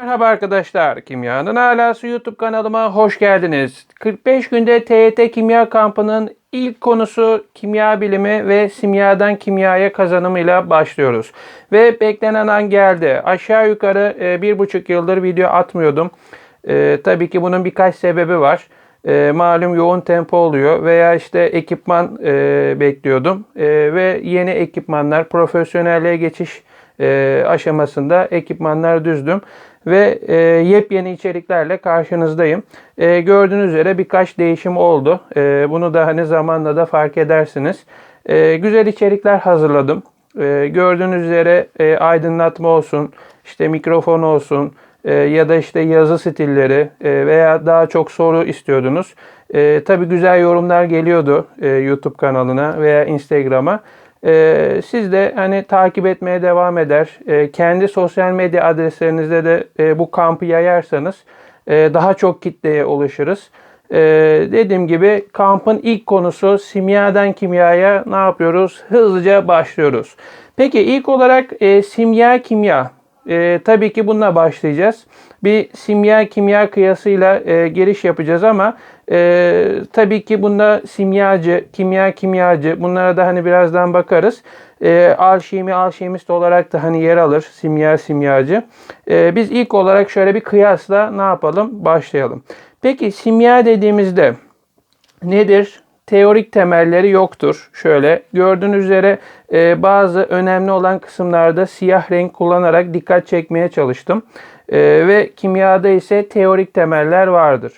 Merhaba arkadaşlar. Kimyanın Alası YouTube kanalıma hoş geldiniz. 45 günde TYT Kimya Kampı'nın ilk konusu kimya bilimi ve simyadan kimyaya kazanımıyla başlıyoruz. Ve beklenen an geldi. Aşağı yukarı e, bir buçuk yıldır video atmıyordum. E, tabii ki bunun birkaç sebebi var. E, malum yoğun tempo oluyor veya işte ekipman e, bekliyordum. E, ve yeni ekipmanlar, profesyonelliğe geçiş e, aşamasında ekipmanlar düzdüm ve e, yepyeni içeriklerle karşınızdayım. E, gördüğünüz üzere birkaç değişim oldu. E, bunu da hani zamanla da fark edersiniz. E, güzel içerikler hazırladım. E, gördüğünüz üzere e, aydınlatma olsun, işte mikrofon olsun e, ya da işte yazı stilleri e, veya daha çok soru istiyordunuz. E, tabii güzel yorumlar geliyordu e, YouTube kanalına veya Instagram'a. Ee, siz de hani takip etmeye devam eder. Ee, kendi sosyal medya adreslerinizde de e, bu kampı yayarsanız daha çok kitleye ulaşırız. Ee, dediğim gibi kampın ilk konusu simyadan kimyaya ne yapıyoruz? Hızlıca başlıyoruz. Peki ilk olarak e, simya kimya. E, tabii ki bununla başlayacağız. Bir simya kimya kıyasıyla e, giriş yapacağız ama e, tabii ki bunda simyacı, kimya kimyacı bunlara da hani birazdan bakarız. E, alşimi alşimist olarak da hani yer alır simya simyacı. E, biz ilk olarak şöyle bir kıyasla ne yapalım? Başlayalım. Peki simya dediğimizde nedir? Teorik temelleri yoktur. Şöyle gördüğünüz üzere e, bazı önemli olan kısımlarda siyah renk kullanarak dikkat çekmeye çalıştım. E, ve kimyada ise teorik temeller vardır.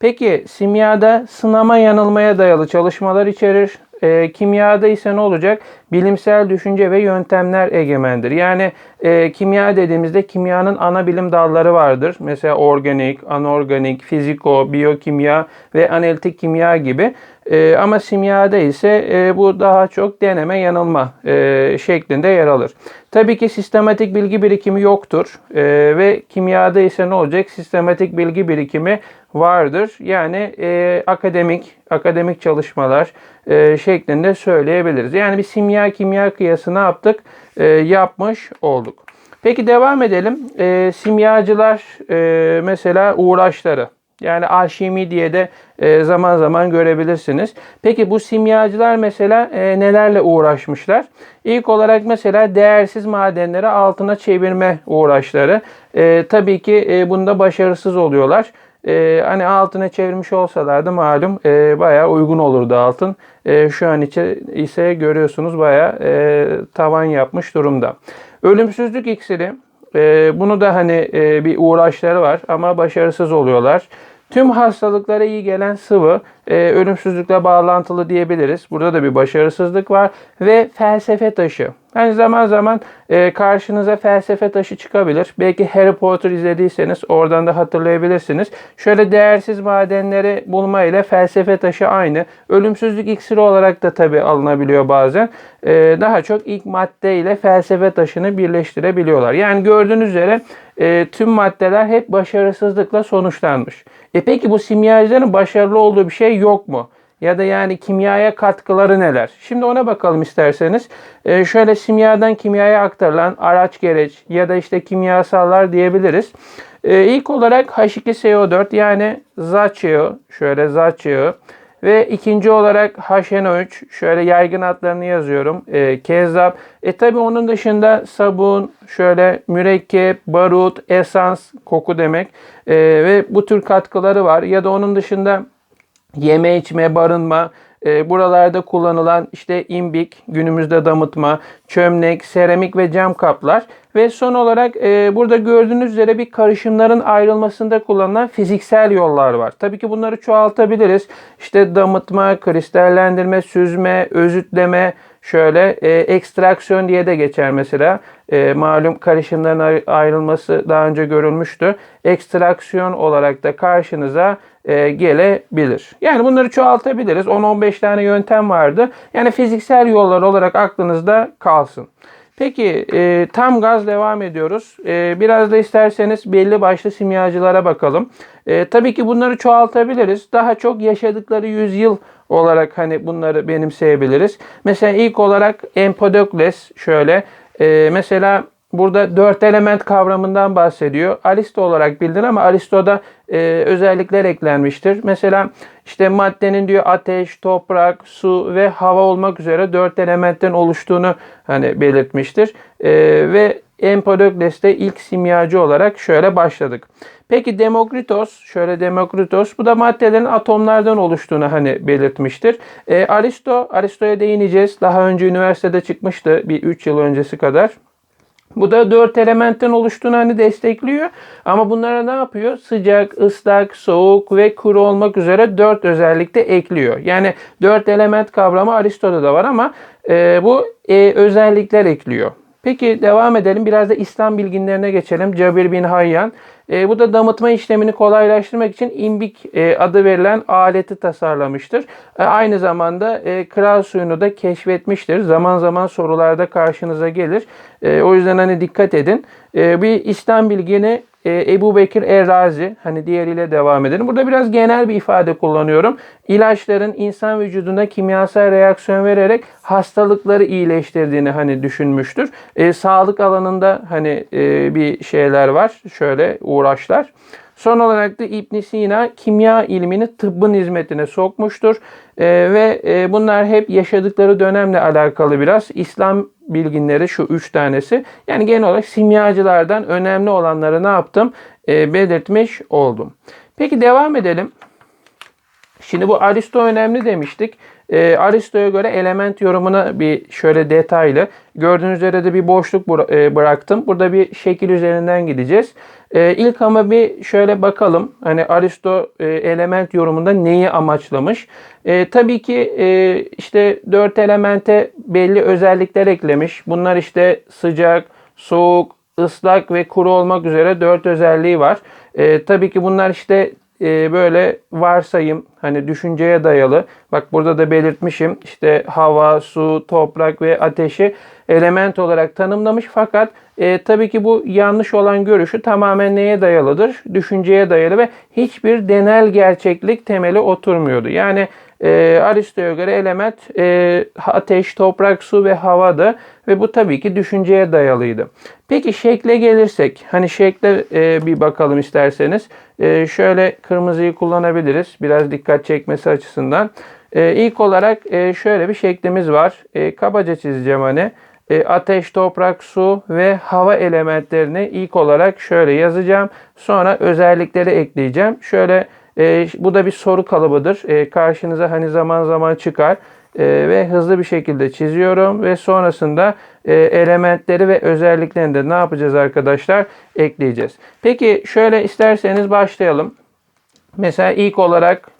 Peki simyada sınama yanılmaya dayalı çalışmalar içerir. E, kimyada ise ne olacak? Bilimsel düşünce ve yöntemler egemendir. Yani e, kimya dediğimizde kimyanın ana bilim dalları vardır. Mesela organik, anorganik, fiziko, biyokimya ve analitik kimya gibi. E, ama simyada ise e, bu daha çok deneme yanılma e, şeklinde yer alır. Tabii ki sistematik bilgi birikimi yoktur e, ve kimyada ise ne olacak? Sistematik bilgi birikimi vardır. Yani e, akademik akademik çalışmalar e, şeklinde söyleyebiliriz. Yani bir simya kimya kıyası ne yaptık? E, yapmış olduk. Peki devam edelim. E, simyacılar e, mesela uğraşları. Yani alşimi diye de e, zaman zaman görebilirsiniz. Peki bu simyacılar mesela e, nelerle uğraşmışlar? İlk olarak mesela değersiz madenleri altına çevirme uğraşları. E, tabii ki bunda başarısız oluyorlar. E, hani altına çevirmiş olsalardı malum e, bayağı uygun olurdu altın. E, şu an içe, ise görüyorsunuz bayağı e, tavan yapmış durumda. Ölümsüzlük iksiri. E, bunu da hani e, bir uğraşları var ama başarısız oluyorlar. Tüm hastalıklara iyi gelen sıvı e, ölümsüzlükle bağlantılı diyebiliriz. Burada da bir başarısızlık var ve felsefe taşı. Hani zaman zaman e, karşınıza felsefe taşı çıkabilir. Belki Harry Potter izlediyseniz oradan da hatırlayabilirsiniz. Şöyle değersiz madenleri bulma ile felsefe taşı aynı. Ölümsüzlük iksiri olarak da tabi alınabiliyor bazen. E, daha çok ilk madde ile felsefe taşını birleştirebiliyorlar. Yani gördüğünüz üzere e, tüm maddeler hep başarısızlıkla sonuçlanmış. E peki bu simyacıların başarılı olduğu bir şey yok mu? Ya da yani kimyaya katkıları neler? Şimdi ona bakalım isterseniz. E, şöyle simyadan kimyaya aktarılan araç gereç ya da işte kimyasallar diyebiliriz. E, ilk olarak H2SO4 yani yağı, şöyle yağı. Ve ikinci olarak HNO3 şöyle yaygın adlarını yazıyorum. E, kezzap. E tabi onun dışında sabun, şöyle mürekkep, barut, esans, koku demek. E, ve bu tür katkıları var. Ya da onun dışında yeme içme, barınma, e, buralarda kullanılan işte imbik, günümüzde damıtma, çömlek, seramik ve cam kaplar ve son olarak e, burada gördüğünüz üzere bir karışımların ayrılmasında kullanılan fiziksel yollar var. Tabii ki bunları çoğaltabiliriz. İşte damıtma, kristallendirme, süzme, özütleme, şöyle e, ekstraksiyon diye de geçer mesela. E, malum karışımların ayrılması daha önce görülmüştü. Ekstraksiyon olarak da karşınıza e, gelebilir. Yani bunları çoğaltabiliriz. 10-15 tane yöntem vardı. Yani fiziksel yollar olarak aklınızda kalsın. Peki e, tam gaz devam ediyoruz. E, biraz da isterseniz belli başlı simyacılara bakalım. E, tabii ki bunları çoğaltabiliriz. Daha çok yaşadıkları yüzyıl olarak hani bunları benimseyebiliriz. Mesela ilk olarak Empedokles şöyle e, mesela burada dört element kavramından bahsediyor. Aristo olarak bilinir ama Aristo'da e, özellikler eklenmiştir. Mesela işte maddenin diyor ateş, toprak, su ve hava olmak üzere dört elementten oluştuğunu hani belirtmiştir. E, ve Empedokles de ilk simyacı olarak şöyle başladık. Peki Demokritos, şöyle Demokritos, bu da maddelerin atomlardan oluştuğunu hani belirtmiştir. E, Aristo, Aristo'ya değineceğiz. Daha önce üniversitede çıkmıştı bir 3 yıl öncesi kadar. Bu da dört elementten oluştuğunu hani destekliyor. Ama bunlara ne yapıyor? Sıcak, ıslak, soğuk ve kuru olmak üzere dört özellikte ekliyor. Yani dört element kavramı Aristo'da da var ama e, bu e, özellikler ekliyor. Peki devam edelim. Biraz da İslam bilginlerine geçelim. Cabir bin Hayyan. E, bu da damıtma işlemini kolaylaştırmak için imbik e, adı verilen aleti tasarlamıştır. E, aynı zamanda e, kral suyunu da keşfetmiştir. Zaman zaman sorularda karşınıza gelir. E, o yüzden hani dikkat edin. E, bir İslam bilgini e, Ebu Bekir Errazi, hani diğeriyle devam edelim. Burada biraz genel bir ifade kullanıyorum. İlaçların insan vücuduna kimyasal reaksiyon vererek hastalıkları iyileştirdiğini hani düşünmüştür. E, sağlık alanında hani e, bir şeyler var. Şöyle uğraşlar. Son olarak da İbn Sina kimya ilmini tıbbın hizmetine sokmuştur. E, ve e, bunlar hep yaşadıkları dönemle alakalı biraz. İslam bilginleri şu üç tanesi. Yani genel olarak simyacılardan önemli olanları ne yaptım? E, belirtmiş oldum. Peki devam edelim. Şimdi bu Aristo önemli demiştik. E, Aristo'ya göre element yorumuna bir şöyle detaylı. Gördüğünüz üzere de bir boşluk e, bıraktım. Burada bir şekil üzerinden gideceğiz. E, ilk ama bir şöyle bakalım. Hani Aristo e, element yorumunda neyi amaçlamış? E, tabii ki e, işte dört elemente belli özellikler eklemiş. Bunlar işte sıcak, soğuk, ıslak ve kuru olmak üzere dört özelliği var. E, tabii ki bunlar işte e, böyle varsayım hani düşünceye dayalı. Bak burada da belirtmişim işte hava, su, toprak ve ateşi element olarak tanımlamış fakat e, tabii ki bu yanlış olan görüşü tamamen neye dayalıdır? Düşünceye dayalı ve hiçbir denel gerçeklik temeli oturmuyordu. Yani e, Aristo'ya göre element e, ateş, toprak, su ve havadı ve bu tabii ki düşünceye dayalıydı. Peki şekle gelirsek, hani şekle e, bir bakalım isterseniz. E, şöyle kırmızıyı kullanabiliriz biraz dikkat çekmesi açısından. E, ilk olarak e, şöyle bir şeklimiz var. E, kabaca çizeceğim hani. E, ateş, toprak, su ve hava elementlerini ilk olarak şöyle yazacağım. Sonra özellikleri ekleyeceğim. Şöyle e, bu da bir soru kalıbıdır. E, karşınıza hani zaman zaman çıkar. E, ve hızlı bir şekilde çiziyorum ve sonrasında e, elementleri ve özelliklerini de ne yapacağız arkadaşlar? Ekleyeceğiz. Peki şöyle isterseniz başlayalım. Mesela ilk olarak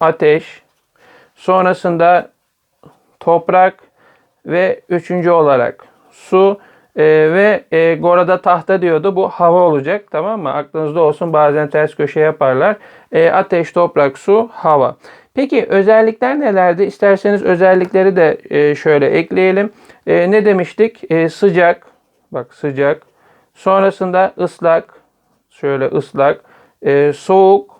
ateş, sonrasında toprak ve üçüncü olarak su e, ve e, Gora'da tahta diyordu. Bu hava olacak tamam mı? Aklınızda olsun bazen ters köşe yaparlar. E, ateş, toprak, su, hava. Peki özellikler nelerdi? İsterseniz özellikleri de e, şöyle ekleyelim. E, ne demiştik? E, sıcak. Bak sıcak. Sonrasında ıslak. Şöyle ıslak. E, soğuk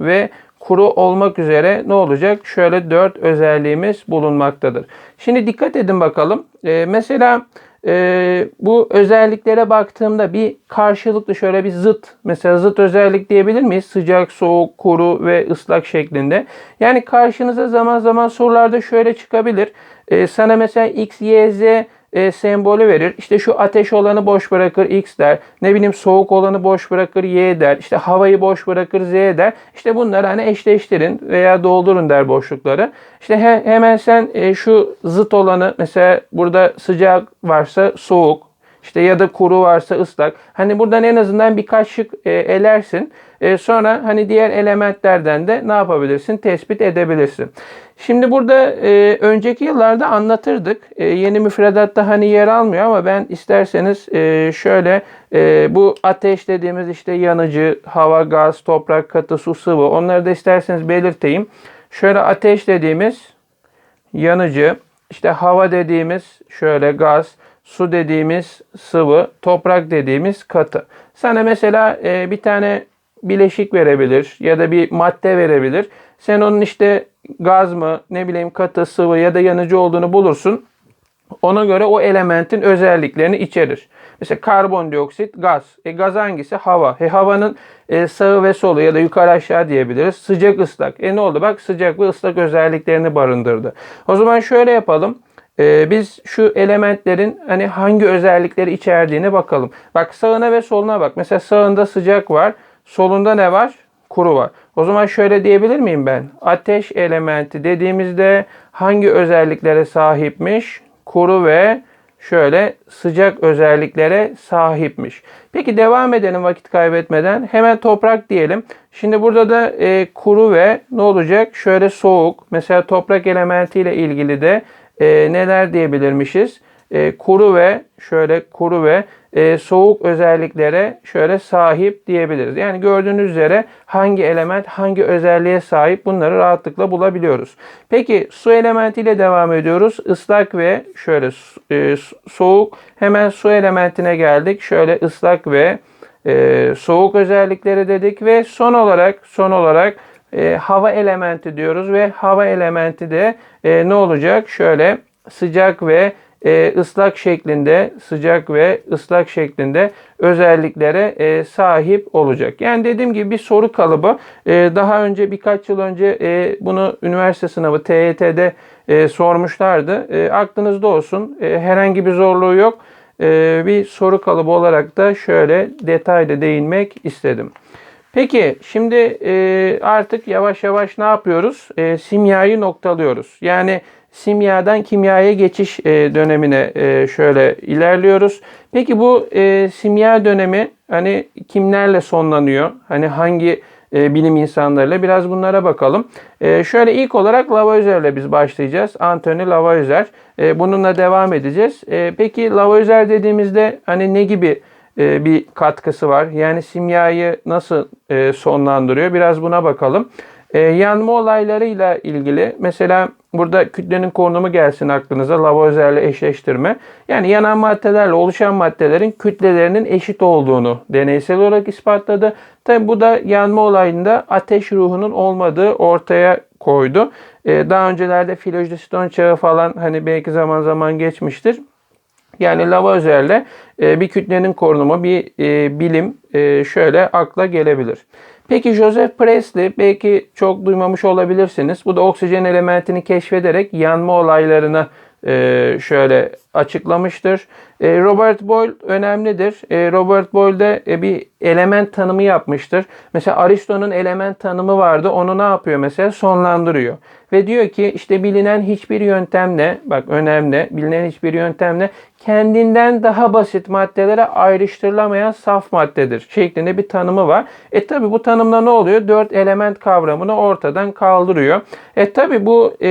ve kuru olmak üzere ne olacak? Şöyle dört özelliğimiz bulunmaktadır. Şimdi dikkat edin bakalım. E, mesela e, bu özelliklere baktığımda bir karşılıklı şöyle bir zıt mesela zıt özellik diyebilir miyiz? Sıcak, soğuk, kuru ve ıslak şeklinde. Yani karşınıza zaman zaman sorularda şöyle çıkabilir. E, sana mesela x, y, z e, sembolü verir. İşte şu ateş olanı boş bırakır x der. Ne bileyim soğuk olanı boş bırakır y der. İşte havayı boş bırakır z der. İşte bunları hani eşleştirin veya doldurun der boşlukları. İşte he, hemen sen e, şu zıt olanı mesela burada sıcak varsa soğuk, işte ya da kuru varsa ıslak. Hani buradan en azından birkaç şık e, elersin. E, sonra hani diğer elementlerden de ne yapabilirsin? Tespit edebilirsin. Şimdi burada e, önceki yıllarda anlatırdık. E, yeni müfredatta hani yer almıyor ama ben isterseniz e, şöyle e, bu ateş dediğimiz işte yanıcı, hava, gaz, toprak, katı, su, sıvı onları da isterseniz belirteyim. Şöyle ateş dediğimiz yanıcı, işte hava dediğimiz şöyle gaz, su dediğimiz sıvı, toprak dediğimiz katı. Sana mesela e, bir tane bileşik verebilir ya da bir madde verebilir. Sen onun işte gaz mı, ne bileyim katı, sıvı ya da yanıcı olduğunu bulursun. Ona göre o elementin özelliklerini içerir. Mesela karbondioksit gaz. E gaz hangisi? Hava. E havanın e, sağı ve solu ya da yukarı aşağı diyebiliriz. Sıcak ıslak. E ne oldu? Bak sıcak ve ıslak özelliklerini barındırdı. O zaman şöyle yapalım. E, biz şu elementlerin hani hangi özellikleri içerdiğine bakalım. Bak sağına ve soluna bak. Mesela sağında sıcak var. Solunda ne var? Kuru var. O zaman şöyle diyebilir miyim ben? Ateş elementi dediğimizde hangi özelliklere sahipmiş? Kuru ve şöyle sıcak özelliklere sahipmiş. Peki devam edelim vakit kaybetmeden. Hemen toprak diyelim. Şimdi burada da e, kuru ve ne olacak? Şöyle soğuk. Mesela toprak elementiyle ilgili de e, neler diyebilirmişiz? E, kuru ve şöyle kuru ve e, soğuk özelliklere şöyle sahip diyebiliriz. Yani gördüğünüz üzere hangi element hangi özelliğe sahip bunları rahatlıkla bulabiliyoruz. Peki su elementiyle devam ediyoruz. Islak ve şöyle e, soğuk. Hemen su elementine geldik. Şöyle ıslak ve e, soğuk özellikleri dedik ve son olarak son olarak e, hava elementi diyoruz ve hava elementi de e, ne olacak? Şöyle sıcak ve e, ıslak şeklinde, sıcak ve ıslak şeklinde özelliklere e, sahip olacak. Yani dediğim gibi bir soru kalıbı. E, daha önce birkaç yıl önce e, bunu üniversite sınavı TYT'de e, sormuşlardı. E, aklınızda olsun. E, herhangi bir zorluğu yok. E, bir soru kalıbı olarak da şöyle detaylı değinmek istedim. Peki şimdi e, artık yavaş yavaş ne yapıyoruz? E, simyayı noktalıyoruz. Yani simyadan kimyaya geçiş e, dönemine e, şöyle ilerliyoruz. Peki bu e, simya dönemi hani kimlerle sonlanıyor? Hani hangi e, bilim insanlarıyla biraz bunlara bakalım. Şöyle ilk olarak Lavoisier'le biz başlayacağız. Anthony Lavoisier. Bununla devam edeceğiz. Peki Lavoisier dediğimizde hani ne gibi bir katkısı var? Yani simyayı nasıl sonlandırıyor? Biraz buna bakalım. E, yanma olaylarıyla ilgili mesela burada kütlenin konumu gelsin aklınıza Lavoisier'le eşleştirme. Yani yanan maddelerle oluşan maddelerin kütlelerinin eşit olduğunu deneysel olarak ispatladı. Tabi bu da yanma olayında ateş ruhunun olmadığı ortaya koydu. E, daha öncelerde filojiston çağı falan hani belki zaman zaman geçmiştir. Yani Lavoisier'le e, bir kütlenin korunumu, bir e, bilim e, şöyle akla gelebilir. Peki Joseph Presley belki çok duymamış olabilirsiniz. Bu da oksijen elementini keşfederek yanma olaylarını e, şöyle açıklamıştır. E, Robert Boyle önemlidir. E, Robert Boyle de e, bir element tanımı yapmıştır. Mesela Aristo'nun element tanımı vardı. Onu ne yapıyor mesela? Sonlandırıyor. Ve diyor ki işte bilinen hiçbir yöntemle, bak önemli, bilinen hiçbir yöntemle kendinden daha basit maddelere ayrıştırılamayan saf maddedir şeklinde bir tanımı var. E tabi bu tanımda ne oluyor? Dört element kavramını ortadan kaldırıyor. E tabi bu e,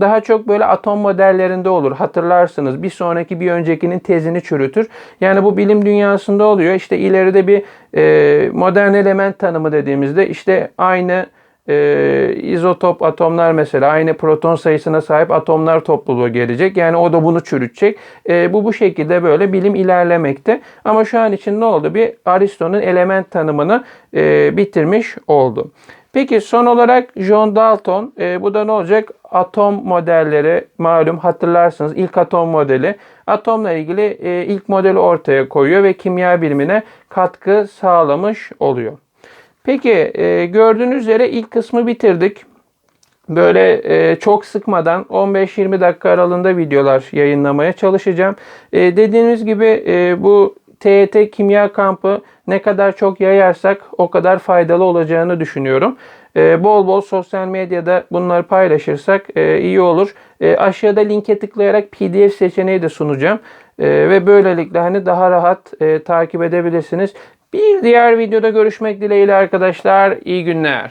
daha çok böyle atom modellerinde olur. Hatırlarsınız bir sonraki bir öncekinin tezini çürütür. Yani bu bilim dünyasında oluyor. İşte ileride bir e, modern element tanımı dediğimizde işte aynı e, izotop atomlar mesela aynı proton sayısına sahip atomlar topluluğu gelecek. Yani o da bunu çürütecek. E, bu bu şekilde böyle bilim ilerlemekte. Ama şu an için ne oldu? Bir Aristo'nun element tanımını e, bitirmiş oldu. Peki son olarak John Dalton e, bu da ne olacak? Atom modelleri malum hatırlarsınız ilk atom modeli. Atomla ilgili e, ilk modeli ortaya koyuyor ve kimya bilimine katkı sağlamış oluyor. Peki e, gördüğünüz üzere ilk kısmı bitirdik. Böyle e, çok sıkmadan 15-20 dakika aralığında videolar yayınlamaya çalışacağım. E, dediğimiz gibi e, bu TET kimya kampı ne kadar çok yayarsak o kadar faydalı olacağını düşünüyorum. E, bol bol sosyal medyada bunları paylaşırsak e, iyi olur. E, aşağıda linke tıklayarak PDF seçeneği de sunacağım. E, ve böylelikle hani daha rahat e, takip edebilirsiniz. Bir diğer videoda görüşmek dileğiyle arkadaşlar. İyi günler.